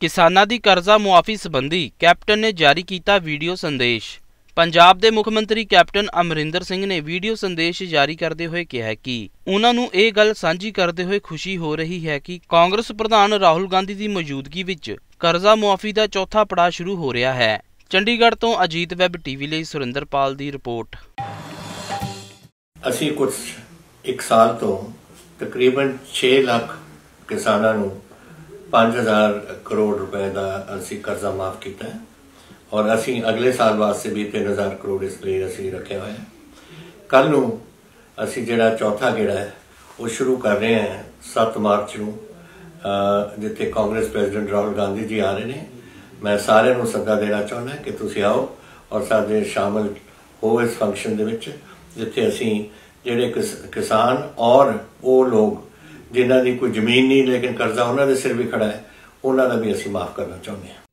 ਕਿਸਾਨਾਂ ਦੀ ਕਰਜ਼ਾ ਮੁਆਫੀ ਸੰਬੰਧੀ ਕੈਪਟਨ ਨੇ ਜਾਰੀ ਕੀਤਾ ਵੀਡੀਓ ਸੰਦੇਸ਼। ਪੰਜਾਬ ਦੇ ਮੁੱਖ ਮੰਤਰੀ ਕੈਪਟਨ ਅਮਰਿੰਦਰ ਸਿੰਘ ਨੇ ਵੀਡੀਓ ਸੰਦੇਸ਼ ਜਾਰੀ ਕਰਦੇ ਹੋਏ ਕਿਹਾ ਕਿ ਉਹਨਾਂ ਨੂੰ ਇਹ ਗੱਲ ਸਾਂਝੀ ਕਰਦੇ ਹੋਏ ਖੁਸ਼ੀ ਹੋ ਰਹੀ ਹੈ ਕਿ ਕਾਂਗਰਸ ਪ੍ਰਧਾਨ ਰਾਹੁਲ ਗਾਂਧੀ ਦੀ ਮੌਜੂਦਗੀ ਵਿੱਚ ਕਰਜ਼ਾ ਮੁਆਫੀ ਦਾ ਚੌਥਾ ਪੜਾਅ ਸ਼ੁਰੂ ਹੋ ਰਿਹਾ ਹੈ। ਚੰਡੀਗੜ੍ਹ ਤੋਂ ਅਜੀਤ ਵੈਬ ਟੀਵੀ ਲਈ ਸੁਰਿੰਦਰਪਾਲ ਦੀ ਰਿਪੋਰਟ। ਅਸੀਂ ਕੁਝ ਇੱਕ ਸਾਲ ਤੋਂ ਤਕਰੀਬਨ 6 ਲੱਖ ਕਿਸਾਨਾਂ ਨੂੰ 5000 ਕਰੋੜ ਰੁਪਏ ਦਾ ਅਸੀਂ ਕਰਜ਼ਾ ਮਾਫ ਕੀਤਾ ਹੈ ਔਰ ਅਸੀਂ ਅਗਲੇ ਸਾਲ ਵਾਸਤੇ ਵੀ 3000 ਕਰੋੜ ਇਸ ਲਈ ਅਸੀਂ ਰੱਖਿਆ ਹੋਇਆ ਹੈ। ਕੱਲ ਨੂੰ ਅਸੀਂ ਜਿਹੜਾ ਚੌਥਾ ਗੇੜਾ ਹੈ, ਉਹ ਸ਼ੁਰੂ ਕਰ ਰਹੇ ਹਾਂ 7 ਮਾਰਚ ਨੂੰ ਜਿੱਥੇ ਕਾਂਗਰਸ ਪ੍ਰੈਜ਼ੀਡੈਂਟ ਰਾਹੁਲ ਗਾਂਧੀ ਜੀ ਆ ਰਹੇ ਨੇ। ਮੈਂ ਸਾਰਿਆਂ ਨੂੰ ਸੱਦਾ ਦੇਣਾ ਚਾਹੁੰਦਾ ਕਿ ਤੁਸੀਂ ਆਓ ਔਰ ਸਾਡੇ ਸ਼ਾਮਲ ਹੋ ਇਸ ਫੰਕਸ਼ਨ ਦੇ ਵਿੱਚ, ਜਿੱਥੇ ਅਸੀਂ ਜਿਹੜੇ ਕਿਸਾਨ ਔਰ ਉਹ ਲੋਕ ਜਿਨ੍ਹਾਂ ਦੀ ਕੋਈ ਜ਼ਮੀਨ ਨਹੀਂ, ਲੇਕਿਨ ਕਰਜ਼ਾ ਉਹਨਾਂ ਦੇ ਸਿਰ ਵੀ ਖੜਾ ਹੈ, ਉਹਨਾਂ ਦਾ ਵੀ ਅਸੀਂ ਮਾਫ ਕਰਨਾ ਚਾਹੁੰਦੇ ਹਾਂ।